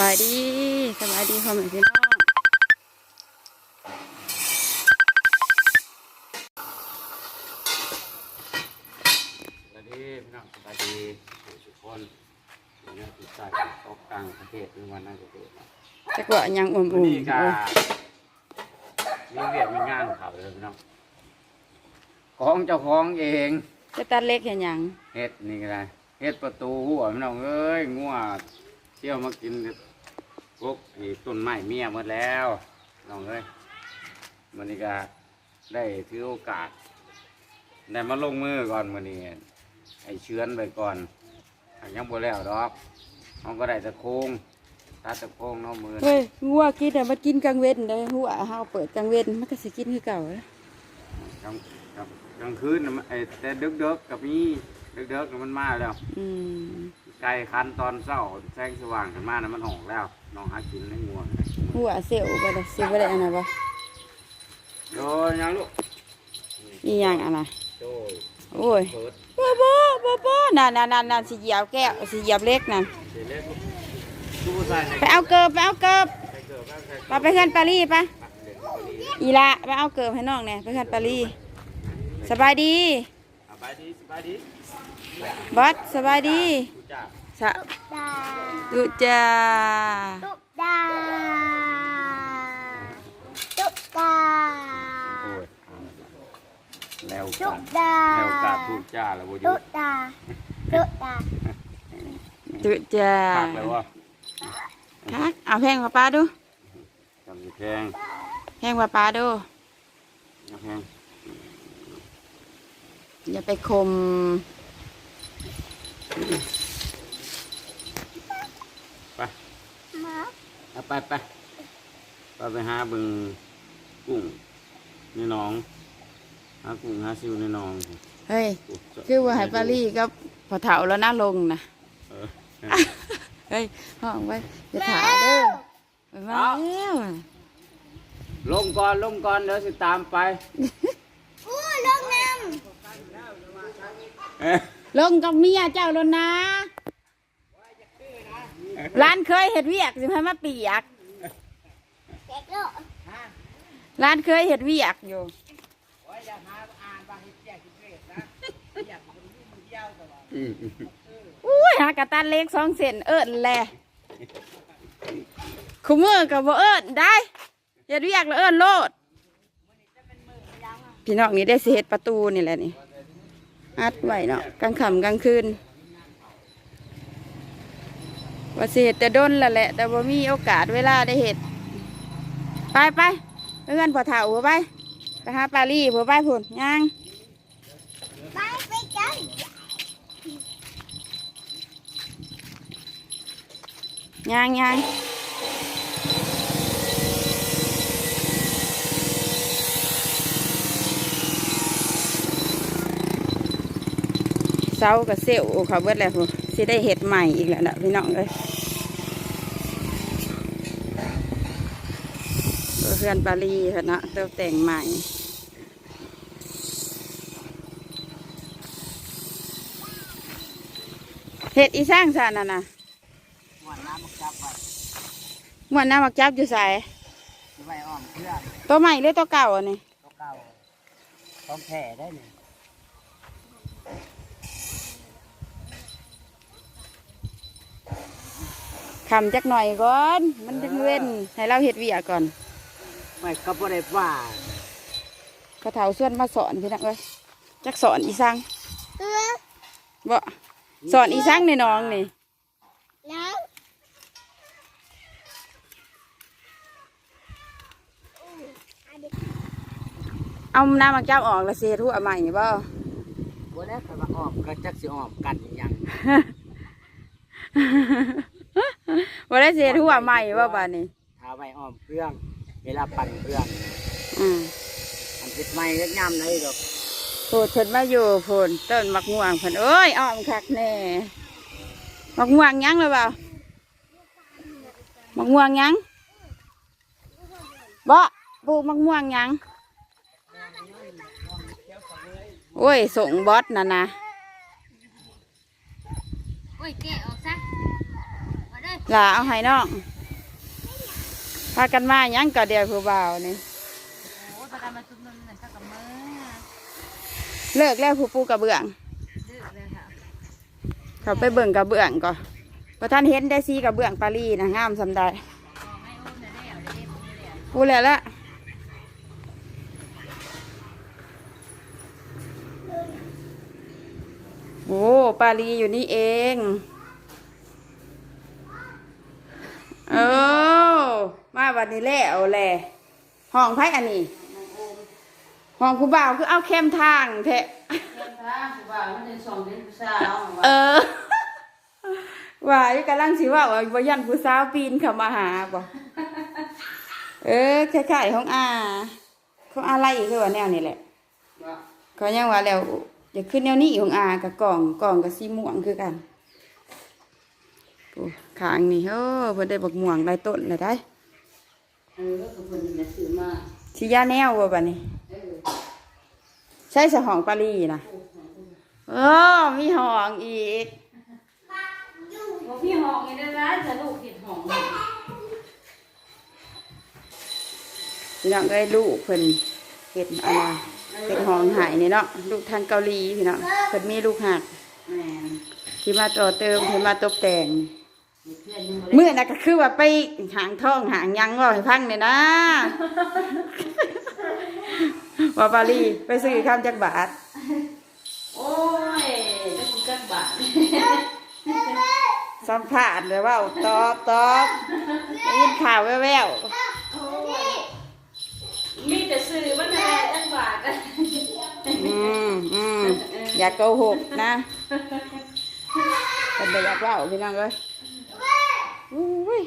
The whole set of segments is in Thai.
บายดีสบายดีพ่อแม่พี่น้องสวัสดีพี่น้องสวัสดีทุกคนอยู่ในติดใจตกกลางประเทศในวันนั้นก็เกิดมาจักว่าหยังอุ่มวันอุ่มนี้ก็มีเวียดมีงานเขาเลยพี่น้องของเจ้าของเองจะตัดเล็กเห็นหยังเฮ็ดนี่ก็ได้เฮ็ดประตูหัวพี่น้องเอ้ยงัว เที่ยวมากินพวกไอ้ต้นไม้เมียหมดแล้วน้องเอ้ยมันนี้ก็ได้ถือโอกาสได้มาลงมือก่อนมื้อนี้ไอ้เชื้อนไปก่อนหากยังบ่แล้วดอกเขาก็ได้ตะโคงตัดตะโคงเนาะมือเฮ้ยงัวกินแต่มากินกลางเว้นเลยหัวเฮาเปิดกลางเว้นมันก็สิกินคือเก่าแล้วกลางกลางกลางคืนน่ะมันไอ้แต่ดึกๆกกับมีดึกๆน่ะมันมาแล้ว อืม ไก่คันตอนเช้าแสงสว่างขึ้นมาน่ะมันออกแล้วน้องหากินในงัวหัวเสียวไปเลยสิบ่ได้อันน่ะบ่โดยยังลูกอีหยังอันน่ะโดยโอ้ยเปิดบ่บ่บ่บ่นั่นนั่นนั่นนั่นสิเหยียบแก้วสิเหยียบเล็กนั่นเสร็จแล้วลูกดูใส่ในไปเอาเกิบไปเอาเกิบใส่เกลือแป้งใส่ไปไปเฮือนปารีปะปักเด็ดพอดีอีละไปเอาเกิบให้น้องแหน่ไปเฮือนปารีสบายดีสบายดีสบายดีบอสสบายดีทุกจ้า สะดุจ้าตุ๊กตาตุ๊กตาโอ้ยแล้วตุ๊กักนตาแล้วกาทุกจ้าแล้วบ่หยุตุ๊ดกตาตุ๊กตาดุจ้าพักเลยว่าฮักเอาแพงกว่าป้าดูจำสิแพงแพงกว่าป้าดูนะแพงอย่าไปคม ไป มา เอาไปไปไปไปหาเบึงกุ้งในหนองหากุ้งหาซิวในหนองเฮ้ยโอ้จะคือว่าให้ปารีก็พอเถาแล้วน่าลงนะเออเฮ้ยห้องไว้จะถาเด้อไปมาแล้วลงก่อนลงก่อนเดี๋ยวสิตามไปอู้ลงน้เอ๊ะลงกับเมียเจ้าแล้วนะ ร้านเคยเห็ดเวียกสิพามาเปียกำเด็กโลกร้านเคยเห็ดเวียกอยู่อืมอุ้ยหากระตันเล็กสองเซนเอิญแหละคุมือกับบ่เอิญได้เห็ดเวียกแล้วเอิญโลด พี่น้องนี่ได้สิเห็ดประตูนี่แหละนี่อัดไว้เนาะกลางค่ำกลางคืน ว่าสิเห็ดแต่ด้นและแหละ แต่ว่ามีโอกาสเวลาได้เห็ดไปไปเพื่อนพอเถ่าหัวไปไปหาปารีหัวไปผุนย่างไปไปกันย่างย่าง เสากับเซลล์เขาเบิดแล้วพุ่นสิได้เห็ดใหม่อีกแล้วนะพี่น้องเอ้ยเพื่อนปารีเพิ่นเนาะเติมแต่งใหม่เห็ดอีสร้างสารน่ะนะหวานน้ำมักจับไปหมวนน้ำมักจับอยู่ใส่ที่ไว้อ้อมเพื่อนตัวใหม่หรือตัวเก่าอันนี้ตัวเก่าต้องแผ่ได้เนี่ย คำจักหน่อยก่อน มันจะเว้นให้เราเห็ดเวียก่อนไม่ก็บ่ได้ว่าเขาเถาส่วนมาสอนพี่นักเอ้ยจักสอนอีสังเออบ่สอนอีสังในน้องนี่แล้วเอาน้ำมักจับออกแล้วเสียทั่วใหม่บ่บ่ได้แต่ว่าอ้อมก็จักสิอ้อมกันอีหยัง บ่ได้เสียทั่วใหม่บ่บ้านนี้ถ้าไว้อ้อมเครื่อง เวลาปั่นเครื่องอืมอันติดไม้เล็กย่ำเลยดอกพูดเพิ่นมาอยู่พูนต้นมักม่วงเพิ่นเอ้ยอ้อมคักแน่มักม่วงยังเลยเปล่ามักม่วงยังบ่ปลูกมักม่วงยังโอ้ยส่งบอสน่ะนะโอ้ยแกะออกซะมาเด้อห ลาเอาให้น้องพากันมาหยังก็เดียวผู้บ่าวนี่โอ้ประกันมาชุมนุมนั่นก็กับมือเลิกแล้วผู้ปูกระเบื้อง ดื้อเลยค่ะเขาไปเบิ่งกระเบื้องก่อนพอท่านเห็นได้ซีกระเบื้องปารีนะงามสำได้บอกให้อนได้วได้เด็บได้แล้วพูแล้วละโอ้ปารีอยู่นี่เอง เออมาวันนี้แล้วแหละห้องไพ่อันนี้ห้องผู้บ่าวคือเอาเข้มทางเทะเออ ว่าอยู่กำลังสิว่าว่าบ่ยันผู้สาวปีนเข้ามาหาบ่เออคล้ายๆของอาของอาไรคือว่าแนวนี้แหละเขายังว่าแล้วอย่าขึ้นแนวนี้ของอากับกล่องกล่องกับสีม่วงคือกันโอ้ ขางนี่เออเพิ่นได้บักม่วงหลายต้นเลยได้เออก็เพิ่นน่ะซื้อมาสิยาแนวว่าบัดนี้เออใช่สหองปารีนะเออมีห้องอีกบอกพี่ห้องนี่ได้ร้านจะลูกเห็ดห้องพี่น้องก็ได้ลูกเพิ่นเฮ็ดอะไรเฮ็ดห้องหายนี่เนาะลูกทางเกาหลีพี่น้องเพิ่นมีลูกหักแม่นที่มาต่อเติมที่มาตกแต่งมี เพื่อนยังบ่ได้เมื่อน่ะก็คือว่าไปหางท่องหางหยังว่าให้พังเนี่ยนะ ว่าปารีไปซื้อข้ามจักบาท โอ้ยได้คุณจักบาทสัมภาษณ์เลยว่าตอบตอบได้ยินข่าวแว่วมีแต่ซื้อมันแพงจักบาทๆอืมอืมอย่าโกหกนะเป็นไปอยากเว่าพี่น้องเอ้ย อุ้ย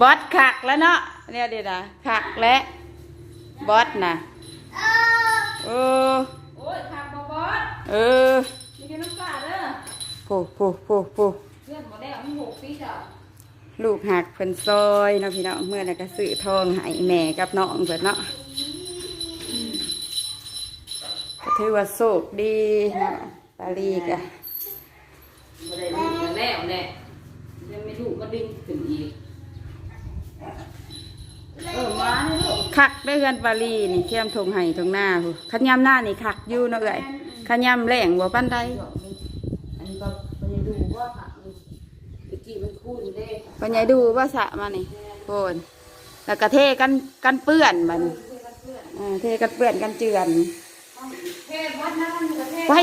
บอสขักแล้วเนาะเนี่ยเดี๋ยวนะขักและบอสนะเออโอ้ยทำบอบอสเออมีแค่น้ำปลาเด้อผู้ผู้ผู้ผู้เพื่อนบ่ได้เอามีหกปีเจ้าลูกหักเพิ่นซอยเนาะพี่น้องเมื่อนั้นก็ซื้อทองให้แม่กับน้องเพิ่นเนาะก็ถือว่าโชคดีเนาะปารีกะ บ่ได้ลูกมาแล้วแน่ยังไม่ลูกก็ดึงขึ้นอีก เออมานี่ลูกคักได้เฮือนปารีนี่เข้มทงไห้ทงหน้าผู้ขันยำหน้านี่คักอยู่เนาะเอ้ยขันยำแรงบ่ปานใดอันนี้ก็บ่ได้ดูว่าผักนี่ตะกี้มันคูนเด้ปัญญาดูว่าสระมานี่โคนแล้วก็เทกันกันเปื้อนบัดนเออเทกันเปื้อนกันเจือน เทวัดนั้นกระเทศไว้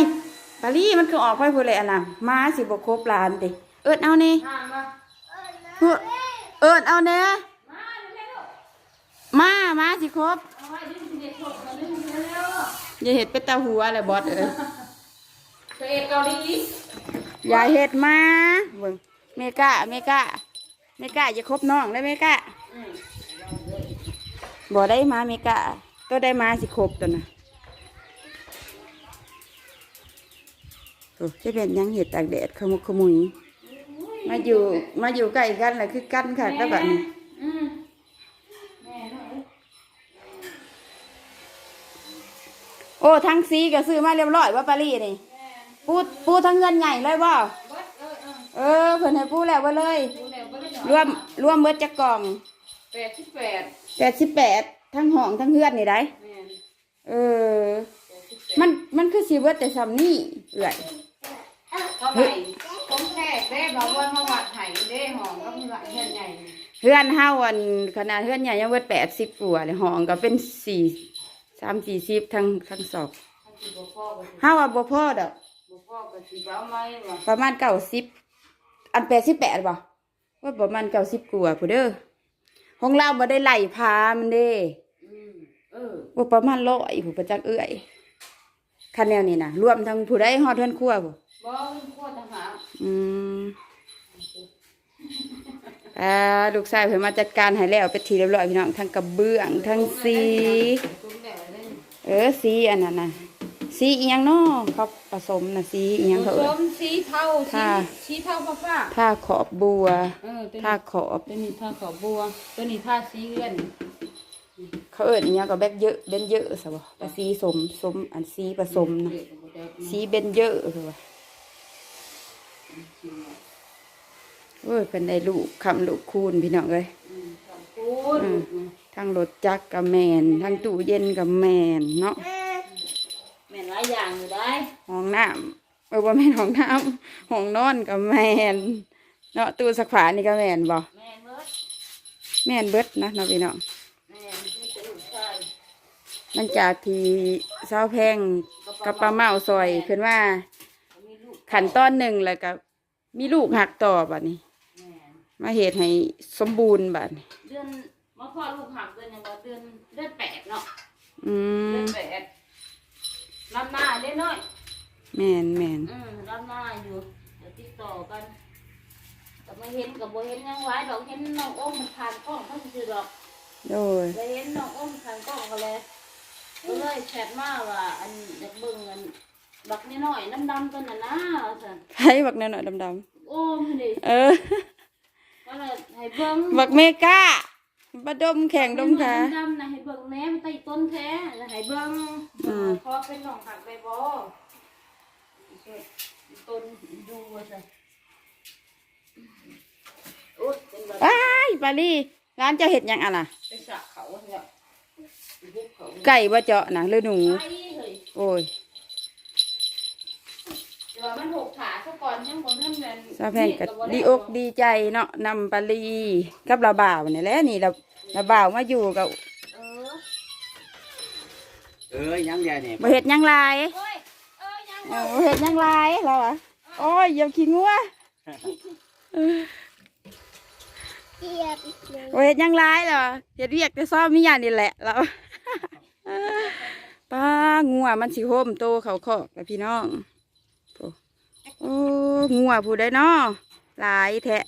ปารีมันคือออกไปพูดเลยอะนะมาสิบครบล้านดิเอิดเอานี่ห่างมาเฮ้อเอิดเอาเนี้ยมาเร็วมามาสิครบเอาไว้ดึงสิเด็กหกมาดึงเร็วอย่าเห็ดเป็นตาหัวเลยบอสเอ้ยพระเอกเกาหลีอย่าเห็ดมาเบิ่งเมกาเมกาเมกาอย่าครบน้องได้เมกาบ่ได้มาเมกาตัวได้มาสิครบตัวน่ะโอ้ จะเป็นหยังเห็ดตากแดดขมุกขมุยมาอยู่มาอยู่ใกล้กันแหละคือกันค่ะแล้วแบบนี้อืมแม่เนาะโอ้ทั้งซีก็ซื้อมาเรียบร้อยว่าปารีนี่ปูปูทั้งเงินใหญ่เลยบ่เบิดเออเออเออเพิ่นให้ปูแล้วว่าเลยดูแล้วเบิดรวมรวมเบิดจักกล่องแปดสิบแปดแปดสิบแปดทั้งห้องทั้งเฮือนนี่ได้แม่นเออ มันมันคือสิเบิดแต่ซ้ำนี่เอื่อย เท่าไหร่ผมแขกได้บอกว่ามาวัดไห้ได้ห้องก็มีวัดเฮือนใหญ่เฮือนเฮาอันขนาดเฮือนใหญ่ยังเบิดแปดสิบกว่าเลยห้องก็เป็นสี่สามสี่สิบทั้งทั้งสองท่านสิบ่พ่อก็สิเฮาว่าบ่พอดอกบ่พ่อก็สิบ่เอาไม้ว่ะประมาณเก้าสิบอันแปดสิบแปดบ่ว่าประมาณเก้าสิบกว่าผู้เด้อของเราบ่ได้ไล่พามันเด้อืมเออว่าประมาณร้อยผู้ประจักษ์เอื้อย คันแนวนี้นะรวมทั้งผู้ใดฮอดเทือนครัวผู้บ่พ่อทหารอืมอ่าลูกชายเพิ่นมาจัดการให้แล้วเป็นทีเรียบร้อยพี่น้องทั้งกระเบื้องทั้งสี ตุ้มแล้วเล่นเออสีอันนั้นน่ะสีอีหยังเนาะเขาผสมน่ะสีอีหยังเขาผเอิ้สนมสีเทาสีค่ะ สีเทาฟ้าฟ้าท่าขอบบัว เออตัวท่านี้ขอบ ตัวนี้ท่าขาวบัว ตัวนี้ท่าสีเงิน เขาเอิ้นอีหยังก็แบกเยอะเบนเยอะซะบ่แต่สีสมสมอันสีผสมนะสีเบนเยอะคือว่าโอ้ยเป็นได้ลูกคำลูกคูณพี่น้องเอ้ยขอบคุณอืมทั้งรถจักรกับแมนทั้งตู้เย็นกับแมนเนาะแม่นหลายอย่างอยู่ได้ห้องน้ำเออว่าแม่นห้องน้ำห้องนอนกับแมนเนาะตู้สักฝานี่ก็แมนบ่แม่เบิดแมนเบิดนะเนาะพี่น้อง แม่มีแต่ลูกชาย มันจากที่เสาแพงกับปลาเมาซอยขึ้นว่ามีลูกขั้นตอนหนึ่งแล้วก็มีลูกหักต่อบัดนี้แม่มาเหตุให้สมบูรณ์บัดนี้เดือนมาพ่อลูกหักเดือนยังว่าเดือนเดือนแปดเนาะอืเดืมอนแปดลำหน้าเล็กน้อย แมนแมนอืมลำหน้าอยู่เดี๋ยวติดต่อกันแต่ไม่เห็นกับโบเห็นยังไว้ดอกเห็นน้องอ้มมันผ่านกล้องเขาซื้อดอกโดยเลยเห็นน้องอ้มผ่านกล้องก็เลย ก็เลยแชทมาว่าอันอยากเบิ่งอันบักน้อยๆดำๆตัวน่ะนะว่าซั่นให้บักแนวหน่อยดำโอ้มนี่ๆเออ ก็เลยให้เบิ่งบักเมกาบดมแข่งดมขา ดำๆนะให้เบิ่งแหน่มันใต้ต้นแท้ให้เบิ่งอืม ขอเป็นน้องหักไปบ่ต้นดูว่าซั่นโอ้ยเป็นแบบอ้ายปาลีร้านเจ้าเห็ดหยังอะล่ะ ไปสระเขาเนี่ย บุกเขาไก่บ่เจาะนะหรือหนูไปเฮ้ยโอ้ยเดี๋ยวมันหกขาซะก่อนยังบ่ทันแม่นซาแพงก็ดีอกดีใจเนาะนำปาลีกับระบ่าวนี่แหละนี่ระระบ่าวมาอยู่กับเออเอ้ยยังใหญ่เนี่ยบ่เห็ดหยังหลายโอ้ยเอ้ยยังเออบ่เห็ดหยังหลายเราอะโอ้ยอย่าขี้งัวเกียบเลย บ่เห็ดหยังหลายเหรอเห็ดเวียกแต่ซ้อมมีอย่างนี่แหละเรา ป้างัวมันสิโฮมโตเขาคอกแล้วพี่น้องโอ้โอ้งัวผู้ใดเนาะหลายแทะ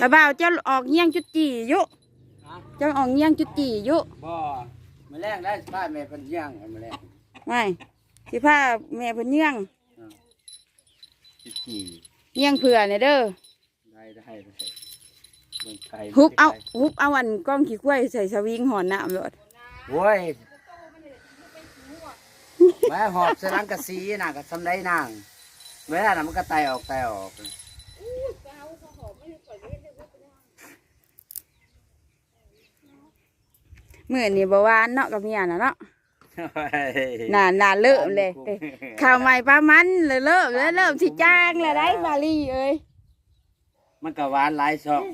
ระบ่าวเจ้าออกเงี้ยงจุดจีอยุเจ้าออกเงี้ยงจุดจีอยุบ่มาแรงได้ป้าแม่เป็นย่างมาแรงไม่สิพาแม่เพิ่นเงี้ยงสิกี่เงี้ยงเผื่อเนี่ยเด้อได้ได้ได้เบิ่งไก่ฮุบเอาฮุบเอาอันกล้องขี้กล้วยใส่สวิงหอนน้ำเลย โว้ยแม่หอบสลังกะสีน่ะก็ทำได้นางเวลาน่ะมันก็ไตออกไตออกมื่อนี่บหวานเนาะกับเมียน่ะเนาะน่าน่าเริ่มเลยเอ้ยข่าวใหม่ปลามันเลยเริ่มเลยเริ่มสิจ้างแล้วได้บาลีเอ้ยมันก็หวานหลายช่อง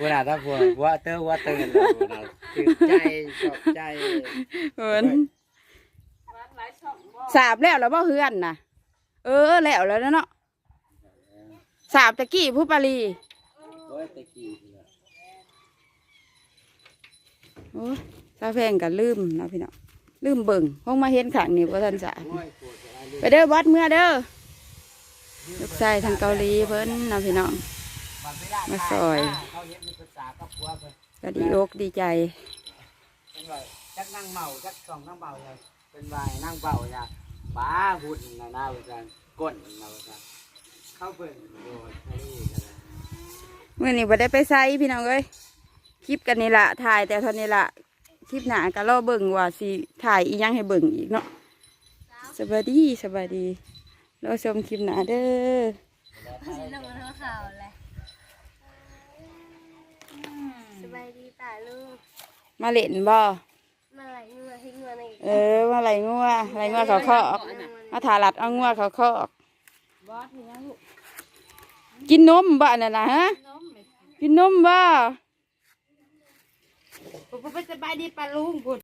พูน่ะถ้าพูหัวเตอร์หัวเตือนเลยพูน่ะตื่นใจชอบใจเอินร้านหลายช่องบ่สาบแล้วแล้วบ่เฮือนน่ะ เออแล้วแล้วเนาะสาบตะกี้ผู้ปาลีโอ้ยตะกี้นี่แหละโอ้ยซาแพงก็ลืมเนาะพี่เนาะลืมเบิ่งห้องมาเห็นขังนี่ว่าท่านสาโอ้ยปวดอะไรเลยไปเด้อบอสเมื่อเด้อลูกชายทางเกาหลีเพิ่นเนาะพี่น้องบัดเวล มาซอย ก็ดีอกดีใจเป็นว่าจักนั่งเมาจักสองนั่งเบาเลยเป็นวาให้นั่งเบาอย่าป้าหุ่นนะนะว่าซั่นก้นนะว่าซั่นเข้าเบิ่งโดดทะเลกันเลยเมื่อนี้บ่ได้ไปไซพี่น้องเอ้ยคลิปกันนี่ละถ่ายแต่เท่านี้ละคลิปหนาก็รอเบิ่งว่าสิถ่ายอีหยังให้เบิ่งอีกเนาะสบายดีสบายดีรอชมคลิปหนาเด้อ สิลงมาทั้งข่าวเลยส บายดีป่าลูกมาเล่นบ่มาไหลเงือให้เงือในเออมาไหลงัวไหลงัวเขาคอกมาถาลัดเอางัวเขาคอกบอสนี่นะลูกกินนมบ่น่ะนะฮะน้องไม่กินนมบ่ไปสบายดีปลาลุงพุ่น